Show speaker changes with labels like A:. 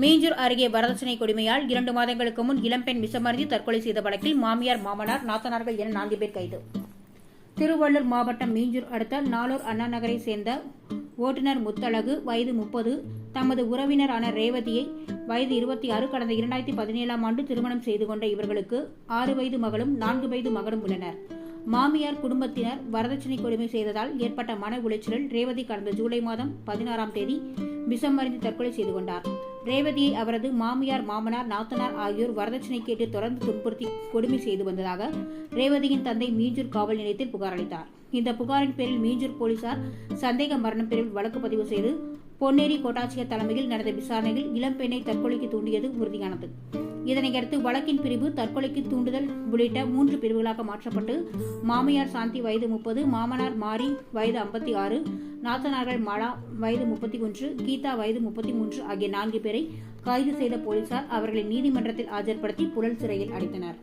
A: மீஞ்சூர் அருகே வரதட்சணை கொடுமையால் இரண்டு மாதங்களுக்கு முன் இளம்பெண் விஷமருந்தி தற்கொலை செய்த வழக்கில் மாமியார் மாமனார் நாத்தனார்கள் என நான்கு பேர் கைது. திருவள்ளூர் மாவட்டம் மீஞ்சூர் அடுத்த நாளூர் அண்ணா நகரை சேர்ந்த ஓட்டுநர் முத்தழகு வயது முப்பது தமது உறவினரான ரேவதியை வயது இருபத்தி ஆறு கடந்த இரண்டாயிரத்தி பதினேழாம் ஆண்டு திருமணம் செய்து கொண்ட இவர்களுக்கு ஆறு வயது மகளும் நான்கு வயது மகனும் உள்ளனர். மாமியார் குடும்பத்தினர் வரதட்சணை கொடுமை செய்ததால் ஏற்பட்ட மன உளைச்சலில் ரேவதி கடந்த ஜூலை மாதம் பதினாறாம் தேதி விஷம் மறிந்து தற்கொலை செய்து கொண்டார். ரேவதியை அவரது மாமியார் மாமனார் நாத்தனார் ஆகியோர் வரதட்சணை கேட்டு தொடர்ந்து துன்புறுத்தி கொடுமை செய்து வந்ததாக ரேவதியின் தந்தை மீஞ்சூர் காவல் நிலையத்தில் புகார் அளித்தார். இந்த புகாரின் பேரில் மீஞ்சூர் போலீசார் சந்தேக மரணம் பிரிவில் வழக்கு பதிவு செய்து பொன்னேரி கோட்டாட்சியர் தலைமையில் நடந்த விசாரணையில் இளம்பெண்ணை தற்கொலைக்கு தூண்டியது உறுதியானது. இதனையடுத்து வழக்கின் பிரிவு தற்கொலைக்கு தூண்டுதல் உள்ளிட்ட மூன்று பிரிவுகளாக மாற்றப்பட்டு மாமியார் சாந்தி வயது முப்பது மாமனார் மாரி வயது ஐம்பத்தி ஆறு நாத்தனார்கள் மாலா வயது முப்பத்தி ஒன்று கீதா வயது முப்பத்தி மூன்று ஆகிய நான்கு பேரை கைது செய்த போலீசார் அவர்களை நீதிமன்றத்தில் ஆஜர்படுத்தி புழல் சிறையில் அடைத்தனர்.